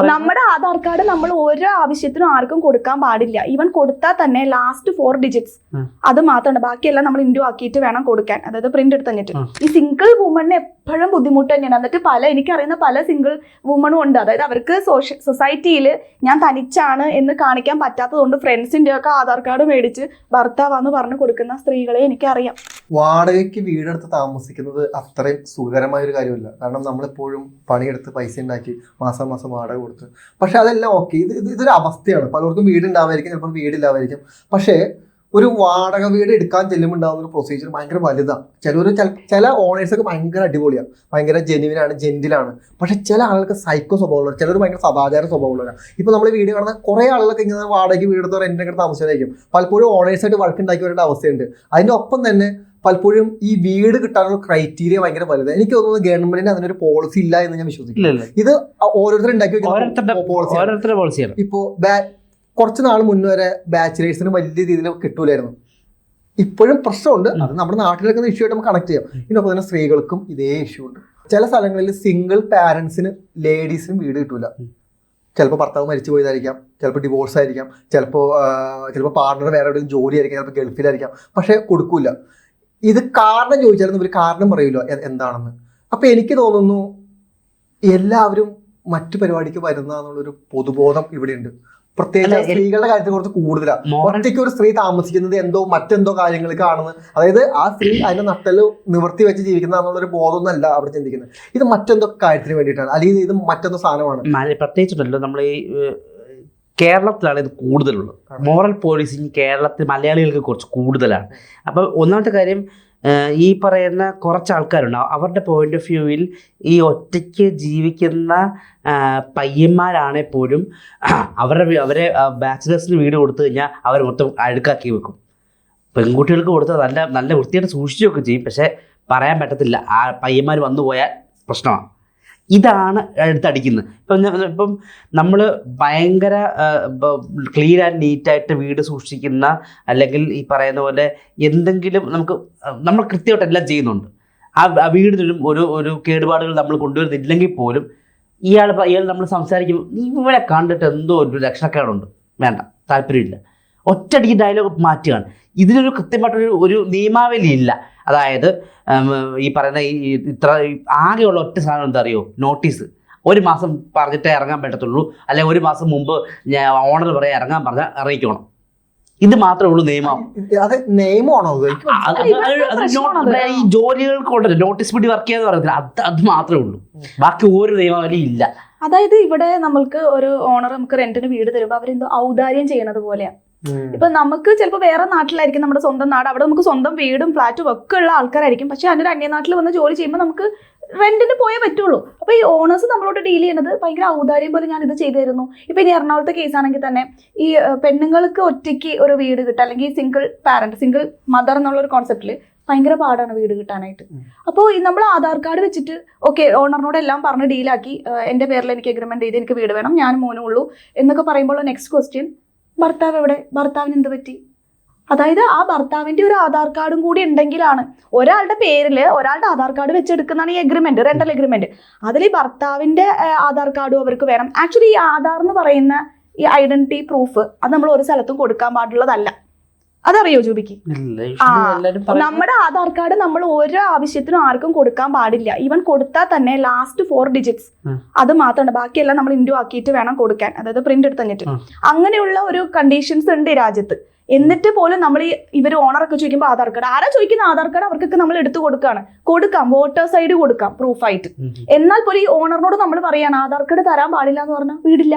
നമ്മുടെ ആധാർ കാർഡ് നമ്മൾ ഒരു ആവശ്യത്തിനും ആർക്കും കൊടുക്കാൻ പാടില്ല. ഈവൻ കൊടുത്താൽ തന്നെ ലാസ്റ്റ് ഫോർ ഡിജിറ്റ്സ്. അത് മാത്രമാണ്. ബാക്കിയെല്ലാം നമ്മൾ ഇൻഡു ആക്കിയിട്ട് വേണം കൊടുക്കാൻ. അതായത് പ്രിന്റ് എടുത്ത് തന്നിട്ട്. ഈ സിംഗിൾ വുമണിന് എപ്പോഴും ബുദ്ധിമുട്ട് തന്നെയാണ്. എന്നിട്ട് പല എനിക്കറിയുന്ന പല സിംഗിൾ വുമണും ഉണ്ട്. അതായത് അവർക്ക് സൊസൈറ്റിയിൽ ഞാൻ തനിച്ചാണ് എന്ന് കാണിക്കാൻ പറ്റാത്തതുകൊണ്ട് ഫ്രണ്ട്സിന്റെ ഒക്കെ ആധാർ കാർഡ് മേടിച്ച് ഭർത്താവാന്ന് പറഞ്ഞു കൊടുക്കുന്ന സ്ത്രീകളെ എനിക്കറിയാം. വാടകയ്ക്ക് വീടെടുത്ത് താമസിക്കുന്നത് അത്രയും സുഖകരമായ ഒരു കാര്യമല്ല. കാരണം നമ്മളെപ്പോഴും പണിയെടുത്ത് പൈസ ഉണ്ടാക്കി മാസം മാസം വാടക കൊടുത്ത്. പക്ഷെ അതെല്ലാം ഓക്കെ ഇത് ഇത് ഇതൊരു അവസ്ഥയാണ്. പലർക്കും വീട് ഉണ്ടാവായിരിക്കും ചിലപ്പോൾ വീടില്ലാവായിരിക്കും പക്ഷേ ഒരു വാടക വീട് എടുക്കാൻ ചെല്ലുമ്പോൾ ഉണ്ടാകുന്ന ഒരു പ്രൊസീജിയർ ഭയങ്കര വലുതാണ്. ചിലർ ചില ഓണേഴ്സ് ഒക്കെ ഭയങ്കര അടിപൊളിയാണ് ഭയങ്കര ജെനുവിനാണ് ജെന്റിലാണ് പക്ഷെ ചില ആളുകൾക്ക് സൈക്കോ സ്വഭാവമുള്ളവർ ചിലർ ഭയങ്കര സദാചാര സ്വഭാവമുള്ളവരാണ് ഇപ്പൊ നമ്മൾ വീട് കാണുന്ന കുറേ ആളുകളൊക്കെ ഇങ്ങനെ വാടകയ്ക്ക് വീടെടുത്തവർ എന്റെ അടുത്ത് താമസിച്ചായിരിക്കും പലപ്പോഴും ഓണേഴ്സായിട്ട് വർക്ക് ഉണ്ടാക്കി വരേണ്ട അവസ്ഥയുണ്ട്. അതിന്റെ ഒപ്പം തന്നെ പലപ്പോഴും ഈ വീട് കിട്ടാനുള്ള ക്രൈറ്റീരിയ ഭയങ്കര വലുത്. എനിക്ക് തോന്നുന്നു ഗവൺമെന്റിന് അതിനൊരു പോളിസി ഇല്ല എന്ന് ഞാൻ വിശ്വസിക്കുന്നു. ഇത് ഓരോരുത്തർ ഉണ്ടാക്കി ഓരോരുത്തരുടെ പോളിസിയാണ് ഇപ്പോ കുറച്ച് നാൾ മുന്നേ വരെ ബാച്ചിലേഴ്സിന് വലിയ രീതിയിൽ കിട്ടൂലായിരുന്നു. ഇപ്പോഴും പ്രശ്നമുണ്ട്. അത് നമ്മുടെ നാട്ടിലൊക്കെ ഇഷ്യൂ ആയിട്ട് നമുക്ക് കണക്ട് ചെയ്യാം. ഇതിനൊപ്പം തന്നെ സ്ത്രീകൾക്കും ഇതേ ഇഷ്യൂ ഉണ്ട്. ചില സ്ഥലങ്ങളിൽ സിംഗിൾ പാരന്റ്സിന് ലേഡീസിനും വീട് കിട്ടൂല. ചിലപ്പോൾ ഭർത്താവ് മരിച്ചു പോയതായിരിക്കാം. ചിലപ്പോൾ ഡിവോഴ്സ് ആയിരിക്കാം. ചിലപ്പോൾ ചിലപ്പോൾ പാർട്ണർ വേറെ എവിടെയും ജോലി ആയിരിക്കാം. ചിലപ്പോൾ ഗൾഫിലായിരിക്കാം. പക്ഷേ കൊടുക്കൂല. ഇത് കാരണം ചോദിച്ചാലും ഇവർ കാരണം പറയുമല്ലോ എന്താണെന്ന്. അപ്പൊ എനിക്ക് തോന്നുന്നു എല്ലാവരും മറ്റു പരിപാടിക്ക് വരുന്നതെന്നുള്ളൊരു പൊതുബോധം ഇവിടെയുണ്ട്. പ്രത്യേകിച്ച് സ്ത്രീകളുടെ കാര്യത്തിൽ കുറച്ച് കൂടുതലാണ് ഒറ്റയ്ക്ക് ഒരു സ്ത്രീ താമസിക്കുന്നത് എന്തോ മറ്റെന്തോ കാര്യങ്ങൾക്കാണെന്ന് അതായത് ആ സ്ത്രീ അതിന്റെ നട്ടൽ നിവർത്തി വെച്ച് ജീവിക്കുന്ന എന്നുള്ളൊരു ബോധമൊന്നുമല്ല അവിടെ ചിന്തിക്കുന്നത്. ഇത് മറ്റെന്തോ കാര്യത്തിന് വേണ്ടിയിട്ടാണ്. അല്ലെങ്കിൽ ഇത് മറ്റെന്തോ സാധനമാണ്. പ്രത്യേകിച്ചിട്ടല്ലോ നമ്മൾ ഈ കേരളത്തിലാണ് ഇത് കൂടുതലുള്ളത്. മോറൽ പോലീസിങ് കേരളത്തിൽ മലയാളികൾക്ക് കുറച്ച് കൂടുതലാണ്. അപ്പോൾ ഒന്നാമത്തെ കാര്യം ഈ പറയുന്ന കുറച്ച് ആൾക്കാരുണ്ടാവും അവരുടെ പോയിന്റ് ഓഫ് വ്യൂവിൽ ഈ ഒറ്റയ്ക്ക് ജീവിക്കുന്ന പയ്യന്മാരാണെ പോലും അവരുടെ അവരെ ബാച്ചിലേഴ്സിന് വീട് കൊടുത്തു കഴിഞ്ഞാൽ അവർ മൊത്തം അഴുക്കാക്കി വെക്കും. പെൺകുട്ടികൾക്ക് കൊടുത്താൽ നല്ല നല്ല വൃത്തിയായിട്ട് സൂക്ഷിക്കുകയൊക്കെ ചെയ്യും. പക്ഷേ പറയാൻ പറ്റത്തില്ല. ആ പയ്യന്മാർ വന്നു പോയാൽ പ്രശ്നമാണ്. ഇതാണ് എടുത്തടിക്കുന്നത് ഇപ്പം ഇപ്പം നമ്മൾ ഭയങ്കര ക്ലീൻ ആൻഡ് നീറ്റായിട്ട് വീട് സൂക്ഷിക്കുന്ന അല്ലെങ്കിൽ ഈ പറയുന്ന പോലെ എന്തെങ്കിലും നമുക്ക് നമ്മൾ കൃത്യമായിട്ട് എല്ലാം ചെയ്യുന്നുണ്ട്. ആ വീട് ഒരു ഒരു കേടുപാടുകൾ നമ്മൾ കൊണ്ടുവരുന്നില്ലെങ്കിൽ പോലും ഇയാൾ ഇയാൾ നമ്മൾ സംസാരിക്കുമ്പോൾ ഇവിടെ കണ്ടിട്ട് എന്തോ ഒരു രക്ഷണക്കേടുണ്ട് വേണ്ട താല്പര്യമില്ല. ഒറ്റയടിക്ക് ഡയലോഗ് മാറ്റുകയാണ്. ഇതിനൊരു കൃത്യമായിട്ടൊരു ഒരു നിയമാവലി ഇല്ല അതായത് ഈ പറയുന്ന ഈ ഇത്ര ആകെയുള്ള ഒറ്റ സാധനം എന്താ അറിയോ? നോട്ടീസ് ഒരു മാസം പറഞ്ഞിട്ടേ ഇറങ്ങാൻ പറ്റത്തുള്ളൂ. അല്ലെങ്കിൽ ഒരു മാസം മുമ്പ് ഞാൻ ഓണർ പറയാൻ ഇറങ്ങാൻ പറഞ്ഞാൽ അറിയിക്കണം ഇത് മാത്രമേ ഉള്ളൂ നിയമം. അത് നിയമമാണോ ഈ ജോലികൾക്കുണ്ടല്ലോ നോട്ടീസ് പിടി വർക്ക് ചെയ്യാന്ന് പറയുന്നത്. അത് അത് മാത്രമേ ഉള്ളൂ. ബാക്കി ഒരു നിയമം ഇല്ല. അതായത് ഇവിടെ നമ്മൾക്ക് ഒരു ഓണർ നമുക്ക് റെന്റിന് വീട് തരുമ്പോൾ അവരെന്തോ ഔദാര്യം ചെയ്യണത് പോലെയാണ്. ഇപ്പൊ നമുക്ക് ചിലപ്പോൾ വേറെ നാട്ടിലായിരിക്കും നമ്മുടെ സ്വന്തം നാട്. അവിടെ നമുക്ക് സ്വന്തം വീടും ഫ്ലാറ്റും ഒക്കെ ഉള്ള ആൾക്കാരായിരിക്കും. പക്ഷെ അതിനൊരു അന്യനാട്ടിൽ വന്ന് ജോലി ചെയ്യുമ്പോൾ നമുക്ക് റെന്റിന് പോയേ പറ്റുള്ളൂ. അപ്പൊ ഈ ഓണേഴ്സ് നമ്മളോട് ഡീൽ ചെയ്യുന്നത് ഭയങ്കര ഔദാര്യം പോലെ ഞാൻ ഇത് ചെയ്തു തരുന്നു ഇപ്പൊ ഇനി എറണാകുളത്തെ കേസ് ആണെങ്കിൽ തന്നെ ഈ പെണ്ണുങ്ങൾക്ക് ഒറ്റയ്ക്ക് ഒരു വീട് കിട്ടുക അല്ലെങ്കിൽ സിംഗിൾ പാരന്റ് സിംഗിൾ മദർ എന്നുള്ള ഒരു കോൺസെപ്റ്റിൽ ഭയങ്കര പാടാണ് വീട് കിട്ടാനായിട്ട്. അപ്പോൾ നമ്മൾ ആധാർ കാർഡ് വെച്ചിട്ട് ഓക്കെ ഓണറിനോട് എല്ലാം പറഞ്ഞ് ഡീലാക്കി എന്റെ പേരിൽ എനിക്ക് എഗ്രിമെന്റ് ചെയ്ത് എനിക്ക് വീട് വേണം ഞാൻ മോനും ഉള്ളൂ എന്നൊക്കെ പറയുമ്പോൾ നെക്സ്റ്റ് ക്വസ്റ്റ്യൻ ഭർത്താവ് എവിടെ? ഭർത്താവിന് എന്ത് പറ്റി? അതായത് ആ ഭർത്താവിന്റെ ഒരു ആധാർ കാർഡും കൂടി ഉണ്ടെങ്കിലാണ് ഒരാളുടെ പേരിൽ ഒരാളുടെ ആധാർ കാർഡ് വെച്ചെടുക്കുന്നതാണ് ഈ എഗ്രിമെന്റ് റെന്റൽ എഗ്രിമെന്റ് അതിൽ ഈ ഭർത്താവിന്റെ ആധാർ കാർഡും അവർക്ക് വേണം. ആക്ച്വലി ഈ ആധാർ എന്ന് പറയുന്ന ഈ ഐഡന്റിറ്റി പ്രൂഫ് അത് നമ്മൾ ഒരു സ്ഥലത്തും കൊടുക്കാൻ പാടുള്ളതല്ല. അതറിയോ ജൂബിക്ക്? നമ്മുടെ ആധാർ കാർഡ് നമ്മൾ ഒരു ആവശ്യത്തിനും ആർക്കും കൊടുക്കാൻ പാടില്ല. ഈവൻ കൊടുത്താൽ തന്നെ ലാസ്റ്റ് ഫോർ ഡിജിറ്റ്സ്. അത് മാത്രമാണ് ബാക്കിയെല്ലാം നമ്മൾ ഇൻഡു ആക്കിയിട്ട് വേണം കൊടുക്കാൻ. അതായത് പ്രിന്റ് എടുത്ത് തന്നിട്ട്. അങ്ങനെയുള്ള ഒരു കണ്ടീഷൻസ് ഉണ്ട് ഈ രാജ്യത്ത്. എന്നിട്ട് പോലും നമ്മൾ ഈ ഇവർ ഓണറൊക്കെ ചോദിക്കുമ്പോൾ ആധാർ കാർഡ്. ആരാ ചോദിക്കുന്ന ആധാർ കാർഡ് അവർക്കൊക്കെ നമ്മൾ എടുത്തു കൊടുക്കുകയാണ് കൊടുക്കാം വോട്ടേഴ്സ് ഐ ഡി കൊടുക്കാം പ്രൂഫായിട്ട്. എന്നാൽ പോലും ഈ ഓണറിനോട് നമ്മൾ പറയാണ് ആധാർ കാർഡ് തരാൻ പാടില്ല എന്ന് പറഞ്ഞാൽ വീടില്ല.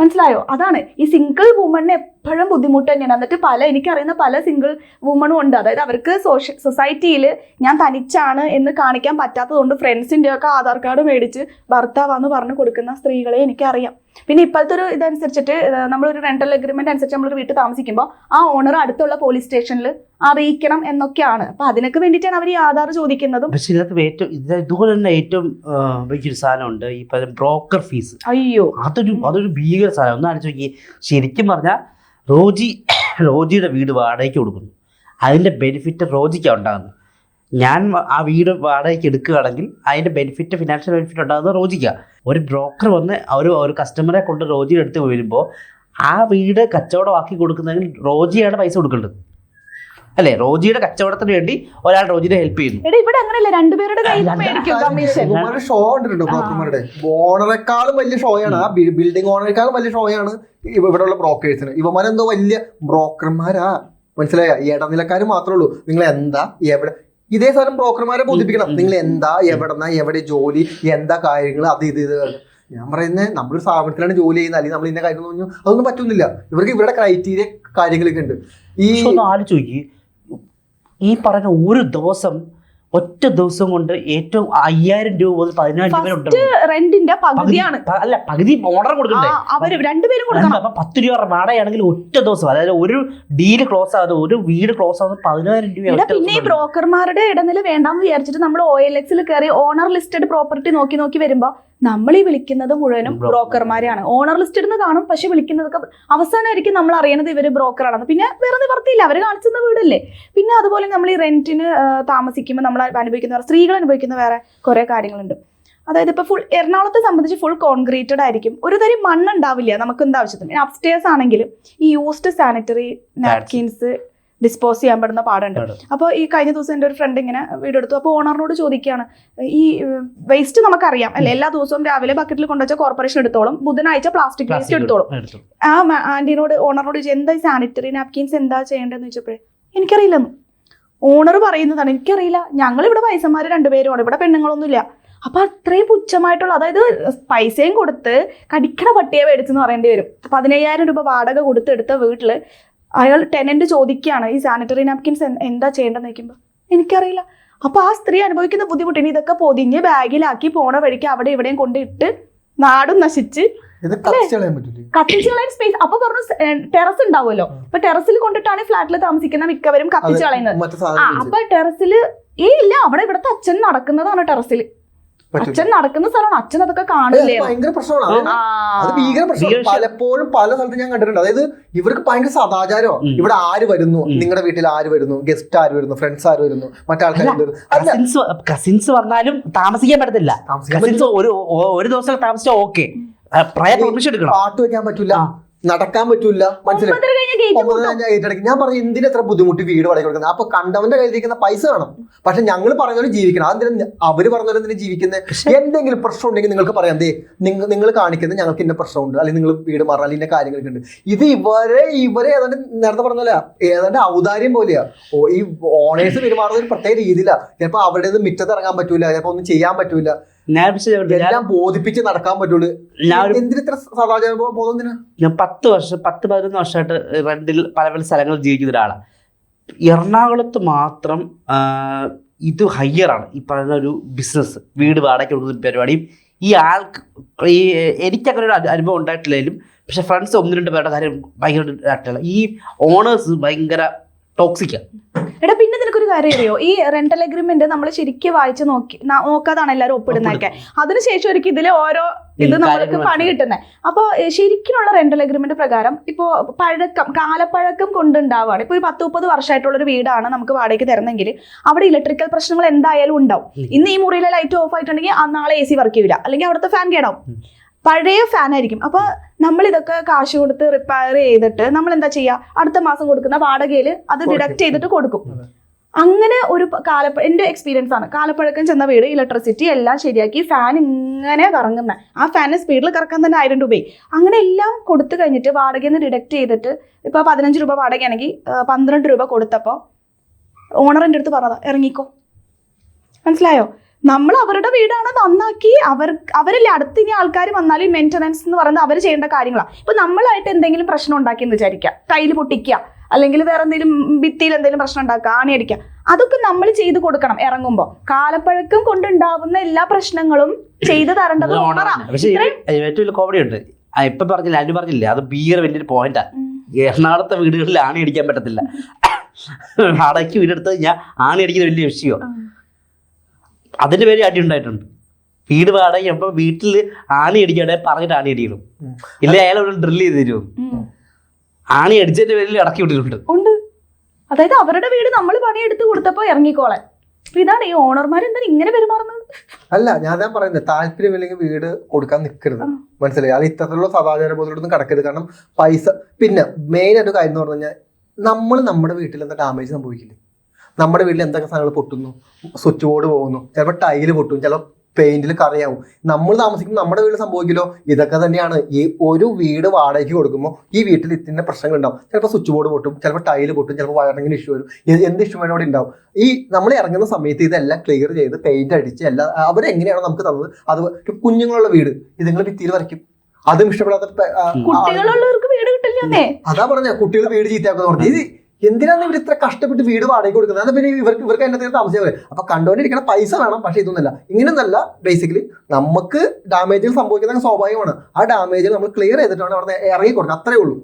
മനസ്സിലായോ? അതാണ്. ഈ സിംഗിൾ വുമണിന് എപ്പോഴും ബുദ്ധിമുട്ട് തന്നെയാണ്. എന്നിട്ട് പല എനിക്കറിയുന്ന പല സിംഗിൾ വുമണും ഉണ്ട്. അതായത് അവർക്ക് സോഷ്യ സൊസൈറ്റിയിൽ ഞാൻ തനിച്ചാണ് എന്ന് കാണിക്കാൻ പറ്റാത്തതുകൊണ്ട് ഫ്രണ്ട്സിന്റെ ഒക്കെ ആധാർ കാർഡ് മേടിച്ച് ഭർത്താവാന്ന് പറഞ്ഞ് കൊടുക്കുന്ന സ്ത്രീകളെ എനിക്കറിയാം. പിന്നെ ഇപ്പോഴത്തെ ഒരു ഇതനുസരിച്ചിട്ട് നമ്മളൊരു റെന്റൽ അഗ്രിമെന്റ് അനുസരിച്ച് നമ്മളൊരു വീട്ടിൽ താമസിക്കുമ്പോൾ ആ ഓണർ അടുത്തുള്ള പോലീസ് സ്റ്റേഷനിൽ അറിയിക്കണം എന്നൊക്കെയാണ്. അപ്പൊ അതിനൊക്കെ വേണ്ടിയിട്ടാണ് അവർ ഈ ആധാർ ചോദിക്കുന്നത്. പക്ഷെ ഇതിനകത്ത് ഏറ്റവും ഇത് ഇതുപോലെ തന്നെ ഏറ്റവും വലിയൊരു സാധനമുണ്ട്. ഈ ബ്രോക്കർ ഫീസ് അയ്യോ. അതൊരു അതൊരു ഭീകര സാധനം. ഒന്ന് ആലോചിച്ച് നോക്കി ശരിക്കും പറഞ്ഞാൽ റോജി റോജിയുടെ വീട് വാടകയ്ക്ക് കൊടുക്കുന്നു. അതിന്റെ ബെനിഫിറ്റ് റോജിക്കാണ് ഉണ്ടാകുന്നത്. ഞാൻ ആ വീട് വാടകയ്ക്ക് എടുക്കുകയാണെങ്കിൽ അതിന്റെ ബെനിഫിറ്റ് ഫിനാൻഷ്യൽ ബെനിഫിറ്റ് ഉണ്ടാകുന്നത് റോജിക്കുക ഒരു ബ്രോക്കർ വന്ന് ഒരു ഒരു കസ്റ്റമറെ കൊണ്ട് റോജി എടുത്ത് വരുമ്പോൾ ആ വീട് കച്ചവടമാക്കി കൊടുക്കുന്നതിൽ റോജിയാണ് പൈസ കൊടുക്കേണ്ടത്. അല്ലേ? റോജിയുടെ കച്ചവടത്തിന് വേണ്ടി ഒരാൾ റോജിനെ ഹെൽപ്പ് ചെയ്യുന്നു. എടാ ഇവിടെ അങ്ങനെയല്ല രണ്ടുപേരുടെ കയ്യിൽ മേടിക്കും കമ്മീഷൻ. ഷോ കണ്ടിട്ടുണ്ടോ ബ്രോക്കർമാരുടെ ഓണറെക്കാളും വലിയ ഷോയാണ് ആ ബിൽഡിംഗ് ഓണറെക്കാളും വലിയ ഷോയാണ് ഇവിടെയുള്ള ബ്രോക്കേഴ്സിന് ഇവന്മാരെന്തോ വലിയ ബ്രോക്കർമാരാ മനസ്സിലായ? ഇടനിലക്കാർ മാത്രമേ ഉള്ളൂ. നിങ്ങൾ എന്താ എവിടെ ഇതേ സ്ഥലം ബ്രോക്കർമാരെ ബോധിപ്പിക്കണം. നിങ്ങൾ എന്താ എവിടെന്നാ എവിടെ ജോലി എന്താ കാര്യങ്ങൾ അത് ഇത് ഇത് ഞാൻ പറയുന്നത് നമ്മളൊരു സ്ഥാപനത്തിലാണ് ജോലി ചെയ്യുന്നത്. അല്ലെങ്കിൽ നമ്മൾ ഇന്ന കാര്യങ്ങൾ പറഞ്ഞു അതൊന്നും പറ്റുന്നില്ല ഇവർക്ക് ഇവരുടെ ക്രൈറ്റീരിയ കാര്യങ്ങളൊക്കെ ഉണ്ട്. ഈ നോക്കി. ഈ പറഞ്ഞ ഒരു ദിവസം ഒറ്റ ദിവസം കൊണ്ട് ഏറ്റവും അയ്യായിരം രൂപ മുതൽ പതിനായിരം രൂപ. റെന്റിന്റെ പകുതിയാണ്. അല്ല പകുതി ഓർഡർ കൊടുക്കണ്ടേ? അവർ രണ്ടുപേരും കൊടുക്കണം. അപ്പൊ പത്ത് രൂപ വാടകയാണെങ്കിൽ ഒറ്റ ദിവസം അതായത് ഒരു ഡീൽ ക്ലോസ് ആകുന്നത് ഒരു വീട് ക്ലോസ് ആകുന്നത് പതിനായിരം രൂപ പിന്നെ ഈ ബ്രോക്കർമാരുടെ ഇടനില വേണ്ടാന്ന് വിചാരിച്ചിട്ട് നമ്മൾ ഒ എൽ എക്സിൽ കയറി ഓണർ ലിസ്റ്റഡ് പ്രോപ്പർട്ടി നോക്കി നോക്കി വരുമ്പോ നമ്മൾ ഈ വിളിക്കുന്നത് മുഴുവനും. ബ്രോക്കർമാരെയാണ്. ഓണർ ലിസ്റ്റിൽ നിന്ന് കാണും പക്ഷെ വിളിക്കുന്നതൊക്കെ അവസാനമായിരിക്കും നമ്മൾ അറിയണത് ഇവർ ബ്രോക്കറാണെന്ന്. പിന്നെ വേറെ നിവർത്തിയില്ല അവർ കാണിച്ചെന്ന വീടല്ലേ? പിന്നെ അതുപോലെ നമ്മൾ ഈ റെന്റിന് താമസിക്കുമ്പോൾ നമ്മൾ അനുഭവിക്കുന്ന സ്ത്രീകൾ അനുഭവിക്കുന്ന വേറെ കുറെ കാര്യങ്ങളുണ്ട്. അതായത് ഇപ്പൊ ഫുൾ എറണാകുളത്തെ സംബന്ധിച്ച് ഫുൾ കോൺക്രീറ്റഡ് ആയിരിക്കും. ഒരു തരം മണ്ണുണ്ടാവില്ല നമുക്ക് എന്താവശ്യത്തിന് അപ്സ്റ്റേഴ്സ് ആണെങ്കിലും ഈ യൂസ്ഡ് സാനിറ്ററി നാപ്കിൻസ് ഡിസ്പോസ് ചെയ്യാൻ പെടുന്ന പാടുണ്ട്. അപ്പോൾ ഈ കഴിഞ്ഞ ദിവസം എന്റെ ഒരു ഫ്രണ്ട് ഇങ്ങനെ വീടെടുത്തു അപ്പോൾ ഓണറിനോട് ചോദിക്കുകയാണ് ഈ വേസ്റ്റ് നമുക്കറിയാം. അല്ലെ എല്ലാ ദിവസവും രാവിലെ ബക്കറ്റിൽ കൊണ്ടുവച്ച കോർപ്പറേഷൻ എടുത്തോളും ബുധനാഴ്ച പ്ലാസ്റ്റിക് വേസ്റ്റ് എടുത്തോളും. ആ ആന്റിനോട് ഓണറിനോട് എന്താ സാനിറ്ററി നാപ്കിൻസ് എന്താ ചെയ്യേണ്ടതെന്ന് ചോദിച്ചപ്പോഴേ എനിക്കറിയില്ലെന്ന് ഓണർ പറയുന്നതാണ് എനിക്കറിയില്ല. ഞങ്ങൾ ഇവിടെ വയസ്സന്മാർ രണ്ടുപേരുമാണ്. ഇവിടെ പെണ്ണുങ്ങളൊന്നുമില്ല. അപ്പൊ അത്രയും പുച്ഛമായിട്ടുള്ള അതായത് പൈസയും കൊടുത്ത് കടിക്കണ പട്ടിയെ മേടിച്ചെന്ന് പറയേണ്ടി വരും. പതിനയ്യായിരം രൂപ വാടക കൊടുത്തെടുത്ത വീട്ടിൽ അയാൾ ടെനന്റ് ചോദിക്കുകയാണ് ഈ സാനിറ്ററി നാപ്കിൻസ് എന്താ ചെയ്യേണ്ടതെന്ന് ചോദിക്കുമ്പോൾ എനിക്കറിയില്ല. അപ്പൊ ആ സ്ത്രീ അനുഭവിക്കുന്ന ബുദ്ധിമുട്ട് ഇനി ഇതൊക്കെ പൊതിഞ്ഞ് ബാഗിലാക്കി പോണ വഴിക്ക് അവിടെ ഇവിടെയും കൊണ്ടിട്ട് നാടും നശിച്ച് കത്തിച്ച് കളയാൻ സ്പേസ് അപ്പൊ പറഞ്ഞു ടെറസ് ഉണ്ടാവുമല്ലോ. അപ്പൊ ടെറസിൽ കൊണ്ടിട്ടാണ് ഫ്ലാറ്റിൽ താമസിക്കുന്ന മിക്കവരും കത്തിച്ചു കളയുന്നത്. അപ്പൊ ടെറസിൽ ഏ ഇല്ല അവിടെ ഇവിടുത്തെ അച്ഛൻ നടക്കുന്നതാണ് ടെറസിൽ അച്ഛൻ നടക്കുന്ന സ്ഥലമാണ്. അച്ഛൻ അതൊക്കെ കാണില്ലേ? ഭയങ്കര പ്രശ്നമാണ്. അത് ഭീകര പ്രശ്നമാണ് പലപ്പോഴും പല സ്ഥലത്തും ഞാൻ കണ്ടിട്ടുണ്ട്. അതായത് ഇവർക്ക് ഭയങ്കര സദാചാരോ ഇവിടെ ആര് വരുന്നു? നിങ്ങളുടെ വീട്ടിൽ ആര് വരുന്നു? ഗസ്റ്റ് ആര് വരുന്നു? ഫ്രണ്ട്സ് ആര് വരുന്നു? മറ്റാൾക്കാർ കസിൻസ് കസിൻസ് വന്നാലും താമസിക്കാൻ പറ്റത്തില്ല. കസിൻസ് ഒരു ഒരു ദിവസം താമസിച്ചാൽ ഓക്കെ പ്രയർ പെർമിഷൻ എടുക്കണം. പാട്ട് വെക്കാൻ പറ്റൂല. ആ. നടക്കാൻ പറ്റൂല. മനസ്സിലായി? ഞാൻ പറഞ്ഞു എന്തിനാ എത്ര ബുദ്ധിമുട്ട് വീട് വളരെ കൊടുക്കുന്നത്? അപ്പൊ കണ്ടവന്റെ കയ്യിലിരിക്കുന്ന പൈസ കാണും പക്ഷെ ഞങ്ങൾ പറഞ്ഞാലും പോലെ ജീവിക്കണം. അതെന്തിനാ അവർ പറഞ്ഞ പോലെ എന്തിനാ ജീവിക്കുന്നത് എന്തെങ്കിലും പ്രശ്നം ഉണ്ടെങ്കിൽ നിങ്ങൾക്ക് പറയാം. ദേ നിങ്ങൾ നിങ്ങൾ കാണിക്കുന്നത് ഞങ്ങൾക്ക് ഇന്ന പ്രശ്നമുണ്ട്. അല്ലെങ്കിൽ നിങ്ങൾ വീട് മാറണം അല്ലെങ്കിൽ ഇന്ന കാര്യങ്ങളൊക്കെ ഉണ്ട്. ഇത് ഇവരെ ഇവരെ ഏതാണ്ട് നേരത്തെ പറഞ്ഞല്ല ഏതാണ്ട് ഔദാര്യം പോലെയാ. ഈ ഓണേഴ്സ് പെരുമാറുന്ന ഒരു പ്രത്യേക രീതിയിലാണ് ചിലപ്പോൾ അവരുടെ മിറ്റത്ത് ഇറങ്ങാൻ പറ്റൂല. ചിലപ്പോൾ ഒന്നും ചെയ്യാൻ പറ്റൂല. എല്ലാം ബോധിപ്പിച്ച് നടക്കാൻ പറ്റുള്ളൂ. ഞാൻ ഇത്ര സദാചാര ബോധം എന്തിനാ? ഞാൻ പത്ത് വർഷം പത്ത് പതിനൊന്ന് വർഷമായിട്ട് റെന്റിൽ പല പല സ്ഥലങ്ങളിൽ ജീവിക്കുന്ന ഒരാളാണ് എറണാകുളത്ത് മാത്രം ഇത് ഹയ്യറാണ് ഈ പറയുന്ന ഒരു ബിസിനസ് വീട് വാടകയ്ക്ക് കൊടുക്കുന്ന പരിപാടി. ഈ ആൾക്ക് ഈ എനിക്കങ്ങനെ ഒരു അനുഭവം ഉണ്ടായിട്ടില്ലെങ്കിലും പക്ഷെ ഫ്രണ്ട്സ് ഒന്ന് രണ്ട് പേരുടെ കാര്യം ഭയങ്കര ഈ ഓണേഴ്സ് ഭയങ്കര ടോക്സിക്കാണ് എടാ പിന്നെ കാര്യം അറിയോ? ഈ റെന്റൽ അഗ്രിമെന്റ് നമ്മൾ ശരിക്കും വായിച്ച് നോക്കി നോക്കാതാണ് എല്ലാവരും ഒപ്പിടുന്നൊക്കെ അതിനുശേഷം ഒരിക്കൽ ഇതിൽ ഓരോ ഇത് നമ്മൾക്ക് പണി കിട്ടുന്നത് അപ്പോൾ ശരിക്കുള്ള റെന്റൽ അഗ്രിമെന്റ് പ്രകാരം ഇപ്പോൾ പഴക്കം കാലപ്പഴക്കം കൊണ്ടുണ്ടാവുകയാണ് ഇപ്പോൾ ഒരു പത്ത് മുപ്പത് വർഷമായിട്ടുള്ള ഒരു വീടാണ് നമുക്ക് വാടകയ്ക്ക് തരുന്നെങ്കിൽ അവിടെ ഇലക്ട്രിക്കൽ പ്രശ്നങ്ങൾ എന്തായാലും ഉണ്ടാവും. ഇന്ന് ഈ മുറിയിലെ ലൈറ്റ് ഓഫ് ആയിട്ടുണ്ടെങ്കിൽ ആ നാളെ എ സി വർക്ക് ചെയ്യില്ല അല്ലെങ്കിൽ അവിടുത്തെ ഫാൻ കേടാവും. പഴയ ഫാൻ ആയിരിക്കും. അപ്പൊ നമ്മൾ ഇതൊക്കെ കാശ് കൊടുത്ത് റിപ്പയർ ചെയ്തിട്ട് നമ്മൾ എന്താ ചെയ്യുക അടുത്ത മാസം കൊടുക്കുന്ന വാടകയിൽ അത് ഡിഡക്ട് ചെയ്തിട്ട് കൊടുക്കും. അങ്ങനെ ഒരു കാലപ്പ എന്റെ എക്സ്പീരിയൻസ് ആണ്. കാലപ്പഴക്കം ചെന്ന വീട് ഇലക്ട്രിസിറ്റി എല്ലാം ശരിയാക്കി ഫാൻ ഇങ്ങനെ കറങ്ങുന്ന. ആ ഫാന് സ്പീഡിൽ കറക്കാൻ തന്നെ ആയിരം രൂപയായി. അങ്ങനെ എല്ലാം കൊടുത്തു കഴിഞ്ഞിട്ട് വാടകയിൽ നിന്ന് ഡിഡക്ട് ചെയ്തിട്ട് ഇപ്പൊ പതിനഞ്ച് രൂപ വാടകയാണെങ്കിൽ പന്ത്രണ്ട് രൂപ കൊടുത്തപ്പോൾ ഓണറിന്റെ അടുത്ത് പറഞ്ഞതാ ഇറങ്ങിക്കോ. മനസ്സിലായോ? നമ്മൾ അവരുടെ വീടാണ് നന്നാക്കി അവർ അവരല്ലേ അടുത്ത് ഇനി ആൾക്കാർ വന്നാലും മെയിന്റനൻസ് എന്ന് പറയുന്നത് അവർ ചെയ്യേണ്ട കാര്യങ്ങളാണ് ഇപ്പൊ നമ്മളായിട്ട് എന്തെങ്കിലും പ്രശ്നം ഉണ്ടാക്കിയെന്ന് വിചാരിക്കുക ടൈൽ പൊട്ടിക്കുക അല്ലെങ്കിൽ വേറെ എന്തെങ്കിലും ഭിത്തിയിൽ എന്തെങ്കിലും പ്രശ്നം ഉണ്ടാക്കുക ആണി അടിക്കുക അതൊക്കെ നമ്മൾ ചെയ്തു കൊടുക്കണം ഇറങ്ങുമ്പോൾ കാലപ്പഴക്കം കൊണ്ടുണ്ടാവുന്ന എല്ലാ പ്രശ്നങ്ങളും ചെയ്തു തരേണ്ടത് ഏറ്റവും കോമഡി ഉണ്ട് ഇപ്പൊ പറഞ്ഞില്ല അനു പറഞ്ഞില്ലേ. അത് ഭീകര വലിയൊരു പോയിന്റാ എറണാകുളത്തെ വീടുകളിൽ ആണി അടിക്കാൻ പറ്റത്തില്ല. അടയ്ക്ക് വീടെടുത്ത് ഞാൻ ആണി അടിക്കുന്ന വലിയ വിഷയോ. അതിന്റെ പേര് അടി ഉണ്ടായിട്ടുണ്ട്. വീട് വാടകയപ്പോ വീട്ടിൽ വീട്ടിൽ ആണി അടിക്കാതെ പറഞ്ഞിട്ട് ആണി അടിക്കണം. ഇല്ല അയാൾ ഡ്രില്ല് ഡ്രിൽ ചെയ്ത് തരും. ഉം. ആണി അടിച്ചതിന്റെ പേരിൽ ഇടക്കി വിട്ടിട്ടുണ്ട്. ഉണ്ട്. അതായത് അവരുടെ വീട് നമ്മൾ പണിയെടുത്ത് കൊടുത്തപ്പോ ഇറങ്ങിക്കോളെ അപ്പൊ ഇതാണ് ഈ ഓണർമാർ എന്താണ് ഇങ്ങനെ പെരുമാറുന്നത്? അല്ല ഞാൻ ഞാൻ പറയുന്നത് താല്പര്യമില്ലെങ്കിൽ വീട് കൊടുക്കാൻ നിൽക്കരുത്. മനസ്സിലായി? അത് ഇത്തരത്തിലുള്ള സദാചാര ബോധത്തോടൊന്നും കിടക്കരുത്. കാരണം പൈസ പിന്നെ മെയിൻ ആയിട്ട് കാര്യം എന്ന് പറഞ്ഞു കഴിഞ്ഞാൽ നമ്മൾ നമ്മുടെ വീട്ടിൽ എന്താ ഡാമേജ് സംഭവിക്കില്ലേ? നമ്മുടെ വീട്ടിൽ എന്തൊക്കെ സാധനങ്ങൾ പൊട്ടുന്നു? സ്വിച്ച് ബോർഡ് പോകുന്നു. ചിലപ്പോൾ ടൈൽ പൊട്ടും. ചിലപ്പോൾ പെയിന്റിൽ കറിയാവും. നമ്മൾ താമസിക്കുന്ന നമ്മുടെ വീട് സംഭവിക്കലോ ഇതൊക്കെ തന്നെയാണ്. ഈ ഒരു വീട് വാടകയ്ക്ക് കൊടുക്കുമ്പോൾ ഈ വീട്ടിൽ ഇത്തിന്റെ പ്രശ്നങ്ങൾ ഉണ്ടാവും ചിലപ്പോൾ സ്വിച്ച് ബോർഡ് പൊട്ടും ചിലപ്പോൾ ടൈൽ പൊട്ടും ചിലപ്പോൾ വയറിങ്ങിന് ഇഷ്യൂ വരും. എന്ത് ഇഷ്യൂ വേണോടെ ഉണ്ടാവും. ഈ നമ്മൾ ഇറങ്ങുന്ന സമയത്ത് ഇതെല്ലാം ക്ലിയർ ചെയ്ത് പെയിന്റ് അടിച്ച് എല്ലാം അവരെങ്ങനെയാണോ നമുക്ക് തന്നത്? അത് കുഞ്ഞുങ്ങളുള്ള വീട്. ഇതുങ്ങൾ ഭിത്തിയിൽ വരയ്ക്കും. അതും ഇഷ്ടപ്പെടാത്ത അതാ പറഞ്ഞ കുട്ടികൾ വീട് ചീത്തയാക്കുന്ന പറഞ്ഞു. എന്തിനാണ് ഇവർ ഇത്ര കഷ്ടപ്പെട്ട് വീട് വാടകയ്ക്ക് കൊടുക്കുന്നത്? എന്നാ പിന്നെ ഇവർക്ക് ഇവർക്ക് അതിനകത്ത് താമസിച്ചാൽ മതി അപ്പൊ കണ്ടുകൊണ്ടിരിക്കണ പൈസ വേണം പക്ഷെ ഇതൊന്നുമല്ല. ഇങ്ങനെയൊന്നല്ല ബേസിക്കലി നമുക്ക് ഡാമേജുകൾ സംഭവിക്കുന്നത് സ്വാഭാവികമാണ്. ആ ഡാമേജ് നമ്മൾ ക്ലിയർ ചെയ്തിട്ടാണ് അവിടെ ഇറങ്ങി കൊടുക്കുന്നത് അത്രേ ഉള്ളൂ.